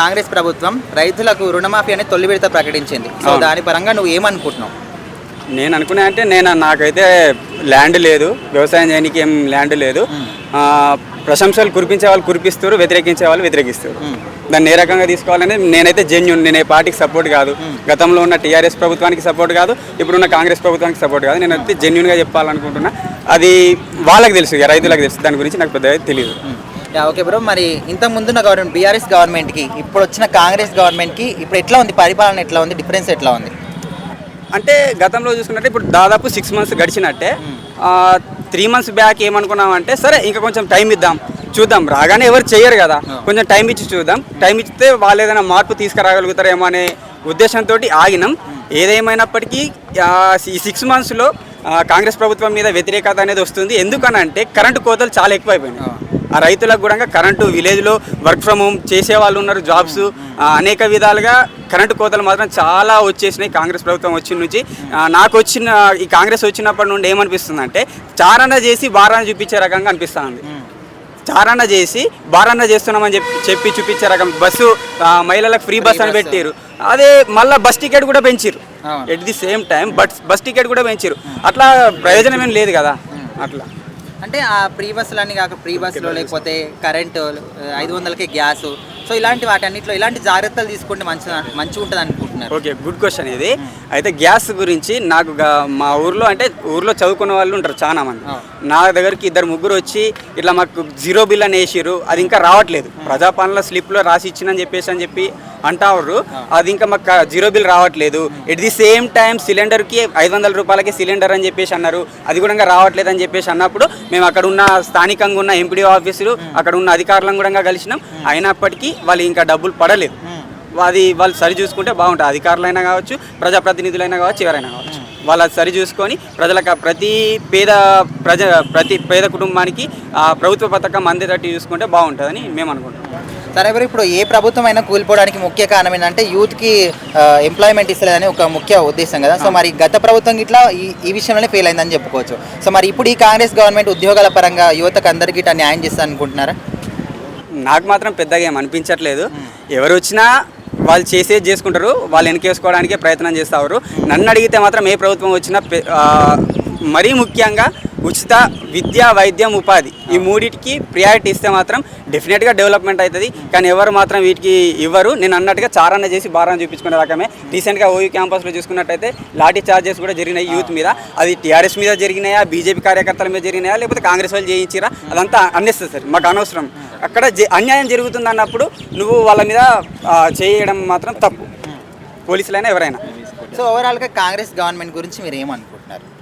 కాంగ్రెస్ ప్రభుత్వం రైతులకు రుణమాఫీ అనేది తొలి విడత ప్రకటించింది. సో. దాని పరంగా నువ్వు ఏమనుకుంటున్నావు? నేను అనుకునే అంటే నేను నాకైతే ల్యాండ్ లేదు వ్యవసాయం చేయడానికి ఏం ల్యాండ్ లేదు. ప్రశంసలు కురిపించే వాళ్ళు కురిపిస్తారు వ్యతిరేకించే వాళ్ళు వ్యతిరేకిస్తారు. దాన్ని ఏ రకంగా తీసుకోవాలని నేనైతే జెన్యున్ నేను ఏ పార్టీకి సపోర్ట్ కాదు. గతంలో ఉన్న టీఆర్ఎస్ ప్రభుత్వానికి సపోర్ట్ కాదు ఇప్పుడున్న కాంగ్రెస్ ప్రభుత్వానికి సపోర్ట్ కాదు. నేనైతే జెన్యున్గా చెప్పాలనుకుంటున్నా. అది వాళ్ళకి తెలుసు రైతులకు తెలుసు. దాని గురించి నాకు పెద్దగా తెలియదు. యా, ఓకే బ్రో మరి ఇంత ముందున్న గవర్నమెంట్ బీఆర్ఎస్ గవర్నమెంట్కి ఇప్పుడు వచ్చిన కాంగ్రెస్ గవర్నమెంట్కి ఇప్పుడు ఎట్లా ఉంది? పరిపాలన ఎట్లా ఉంది? డిఫరెన్స్ ఎట్లా ఉంది? అంటే గతంలో చూసుకున్నట్టే ఇప్పుడు దాదాపు సిక్స్ మంత్స్ గడిచినట్టే. త్రీ మంత్స్ బ్యాక్ ఏమనుకున్నామంటే సరే ఇంకా కొంచెం టైం ఇద్దాం చూద్దాం. రాగానే ఎవరు చేయరు కదా. కొంచెం టైం ఇచ్చి చూద్దాం. టైం ఇచ్చితే వాళ్ళు ఏదైనా మార్పు తీసుకురాగలుగుతారేమో అనే ఉద్దేశంతో ఆగినాం. ఏదేమైనప్పటికీ ఆ, ఈ సిక్స్ మంత్స్లో కాంగ్రెస్ ప్రభుత్వం మీద వ్యతిరేకత అనేది వస్తుంది. ఎందుకనంటే కరెంటు కోతలు చాలా ఎక్కువైపోయినాయి. ఆ రైతులకు కూడా కరెంటు విలేజ్లో వర్క్ ఫ్రమ్ హోమ్ చేసే వాళ్ళు ఉన్నారు జాబ్స్. అనేక విధాలుగా కరెంటు కోతలు మాత్రం చాలా వచ్చేసినాయి కాంగ్రెస్ ప్రభుత్వం వచ్చిన నుంచి. నాకు వచ్చిన ఈ కాంగ్రెస్ వచ్చినప్పటి నుండి ఏమనిపిస్తుంది అంటే చారణ చేసి బారాన చూపించే రకంగా అనిపిస్తుంది. చారణ చేసి బారన్న చేస్తున్నామని చెప్పి చెప్పి చూపించే రకం బస్సు మహిళలకు ఫ్రీ బస్ అని పెట్టారు అదే మళ్ళీ బస్ టికెట్ కూడా పెంచారు. At the same time but bus ticket కూడా పెంచారు అట్లా ప్రయోజనం ఏం లేదు కదా. అట్లా. అంటే ఆ ప్రీ బస్సులన్నీ కాక ప్రీ బస్సులో లేకపోతే కరెంటు ఐదు వందలకి గ్యాస్. సో ఇలాంటి వాటన్నిటిలో ఇలాంటి జాగ్రత్తలు తీసుకుంటే మంచి మంచిగా ఉంటుంది అనుకుంటున్నారు ఓకే గుడ్ క్వశ్చన్ ఇది. అయితే గ్యాస్ గురించి నాకు మా ఊర్లో అంటే ఊర్లో చదువుకున్న వాళ్ళు ఉంటారు చాలా మంది. నా దగ్గరికి ఇద్దరు ముగ్గురు వచ్చి ఇట్లా మాకు జీరో బిల్ అని వేసిర్రు. అది ఇంకా రావట్లేదు. ప్రజాపాలన స్లిప్లో రాసి ఇచ్చినని చెప్పేసి అని చెప్పి అంటారు అది ఇంకా మాకు జీరో బిల్ రావట్లేదు. ఎట్ ది సేమ్ టైం సిలిండర్కి ఐదు వందల రూపాయలకి సిలిండర్ అని చెప్పేసి అన్నారు. అది కూడా రావట్లేదు అని చెప్పేసి అన్నప్పుడు మేము అక్కడ ఉన్న స్థానికంగా ఉన్న ఎంపీడీ ఆఫీసులు అక్కడ ఉన్న అధికారులను కూడా కలిసినాం. అయినప్పటికీ వాళ్ళు ఇంకా డబ్బులు పడలేదు. అది వాళ్ళు సరి చూసుకుంటే బాగుంటుంది. అధికారులైనా కావచ్చు ప్రజాప్రతినిధులైనా కావచ్చు ఎవరైనా కావచ్చు. వాళ్ళు అది సరి చూసుకొని ప్రజలకు ప్రతి పేద ప్రజ ప్రతి పేద కుటుంబానికి ఆ ప్రభుత్వ పథకం అందేటట్టు చూసుకుంటే బాగుంటుందని మేము అనుకుంటున్నాం. సరే మరి ఇప్పుడు ఏ ప్రభుత్వం అయినా కూలిపోవడానికి ముఖ్య కారణం ఏంటంటే యూత్కి ఎంప్లాయ్మెంట్ ఇస్తలేదని ఒక ముఖ్య ఉద్దేశం కదా. సో మరి గత ప్రభుత్వం ఇట్లా ఈ ఈ విషయంలోనే ఫెయిల్ అయిందని చెప్పుకోవచ్చు. సో మరి ఇప్పుడు ఈ కాంగ్రెస్ గవర్నమెంట్ ఉద్యోగాల పరంగా యువతకు అందరికీ ఇట్లా న్యాయం చేస్తా అనుకుంటున్నారా నాకు మాత్రం పెద్దగా ఏం అనిపించట్లేదు. ఎవరు వచ్చినా వాళ్ళు చేసేది చేసుకుంటారు వాళ్ళు వెనకేసుకోవడానికే ప్రయత్నం చేస్తారు నన్ను అడిగితే మాత్రం ఏ ప్రభుత్వం వచ్చినా మరీ ముఖ్యంగా ఉచిత విద్య వైద్యం ఉపాధి. ఈ మూడింటికి ప్రియారిటీ ఇస్తే మాత్రం డెఫినెట్గా డెవలప్మెంట్ అవుతుంది. కానీ ఎవరు మాత్రం వీటికి ఇవ్వరు. నేను అన్నట్టుగా చారణ చేసి బారాన చూపించుకునే రకమే. రీసెంట్గా ఓయూ క్యాంపస్లో చూసుకున్నట్టయితే లాఠీ చార్జెస్ కూడా జరిగినాయి యూత్ మీద. అది టీఆర్ఎస్ మీద జరిగినాయా? బీజేపీ కార్యకర్తల మీద జరిగినాయా? లేకపోతే కాంగ్రెస్ వాళ్ళు చేయించిరా? అదంతా అన్నెసెసరీ మాకు అనవసరం. అక్కడ జ- అన్యాయం జరుగుతుంది అన్నప్పుడు నువ్వు వాళ్ళ మీద చేయడం మాత్రం తప్పు. పోలీసులైనా ఎవరైనా. సో ఓవరాల్గా కాంగ్రెస్ గవర్నమెంట్ గురించి మీరు ఏమనుకుంటున్నారు?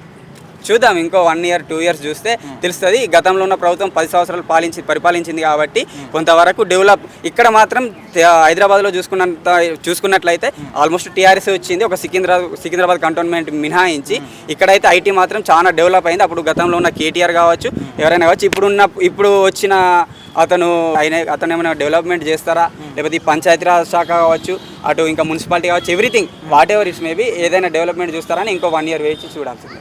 చూద్దాం. ఇంకో వన్ ఇయర్ టూ ఇయర్స్ చూస్తే తెలుస్తుంది. గతంలో ఉన్న ప్రభుత్వం పది సంవత్సరాలు పాలించి పరిపాలించింది కాబట్టి కొంతవరకు డెవలప్ ఇక్కడ మాత్రం హైదరాబాద్లో చూసుకున్నంత చూసుకున్నట్లయితే ఆల్మోస్ట్ టీఆర్ఎస్ వచ్చింది. ఒక సికింద్రాబాద్ సికింద్రాబాద్ కంటోన్మెంట్ మినహాయించి ఇక్కడైతే ఐటీ మాత్రం చాలా డెవలప్ అయింది. అప్పుడు గతంలో ఉన్న కేటీఆర్ కావచ్చు ఎవరైనా కావచ్చు ఇప్పుడున్న ఇప్పుడు వచ్చిన అతను ఆయన అతను ఏమైనా డెవలప్మెంట్ చేస్తారా? లేకపోతే ఈ పంచాయతీరాజ్ శాఖ కావచ్చు అటు ఇంకా మున్సిపాలిటీ కావచ్చు everything whatever it's maybe ఏదైనా డెవలప్మెంట్ చూస్తారని ఇంకో వన్ ఇయర్ వేచి చూడాల్సింది.